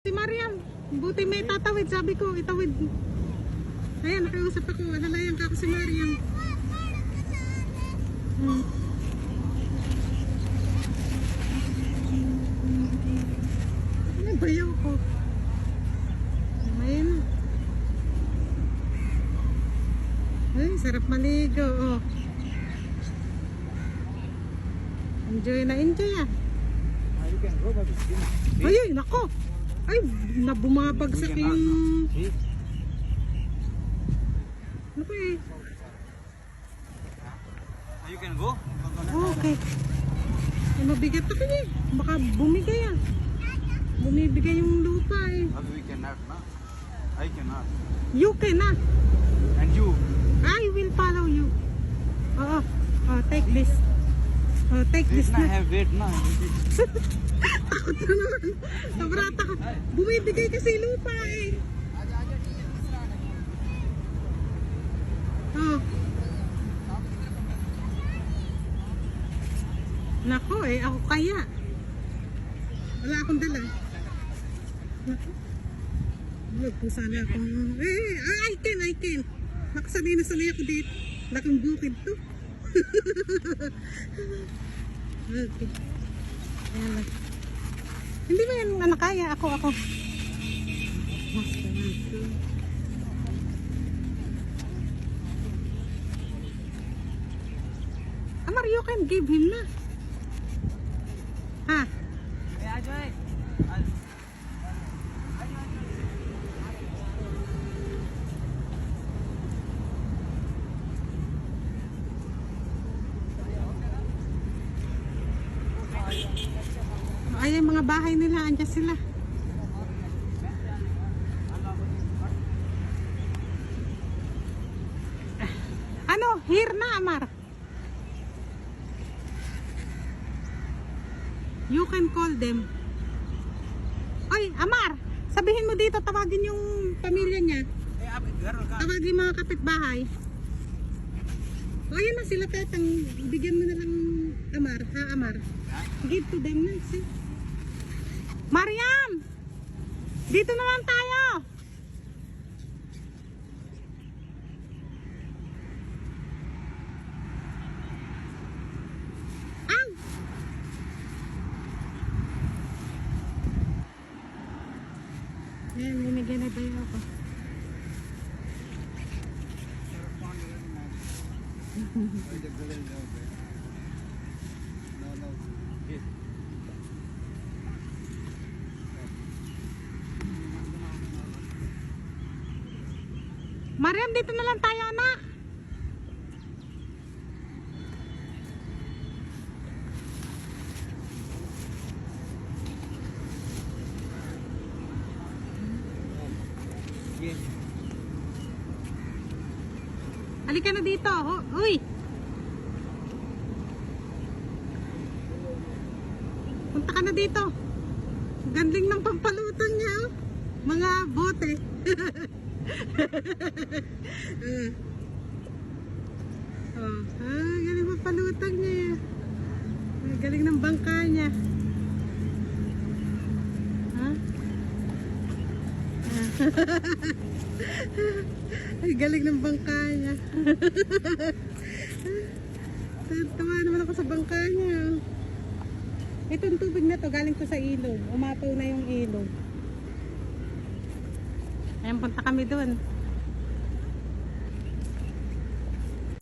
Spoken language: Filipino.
Si Mariam, buti may tatawid. Sabi ko, itawid. Ayan, nakiusap ako. Alalayan ka ako si Mariam. Hmm. Ano bayaw ko? Ayan. Ay, sarap maligo. Oh. Enjoy na enjoy ah. Ah, you can go, but it's been- Ay, ay, nako. Ay, nabumabagsak yung... See? Ano eh? You can go. Oh, okay. Ay, mabigat ako eh. Baka bumigay ah. Bumibigay yung lupa eh. But we cannot, na. I cannot. You can ah. And you? I will follow you. Oo. Oh, take this. Oh, take This na have weight, na. Takot na naman. Sobrang takot. Bumibigay kasi lupa eh. Oh. Nako eh, ako kaya. Wala akong dala. Nako. Huwag po sana akong... Eh, eh, I can, I can. Nakasanay na sanay ako dito. Laking bukid to. Okay. Ayan. Hindi mo yan anak kaya. Ako, ako. Basta natin. Amar, you can give him na. Ha? Ay, yung mga bahay nila, andyan sila. Ano? Here na, Amar. You can call them. Ay, Amar! Sabihin mo dito, tawagin yung pamilya niya. Tawagin mga kapitbahay. O, yun na sila tatang. Bigyan mo na lang Amar. Ha, Amar? Give to them na. See? Mariam! Dito naman tayo! Ang! Ayan, linagyan na tayo ako. Mariam, dito na lang tayo, anak. Halika na dito. Uy! Punta ka na dito. Gandling ng pampalutang niya. Oh. Mga bote. Ah. oh, ah, galing pampalutang niya. Ah, galing ng bangka niya. Ha? Ah. Ay, galing ng bangka niya. Tawa naman ako sa bangka niya. Itong tubig na to, galing to sa ilog. Umapaw na yung ilog. Ayan, punta kami doon.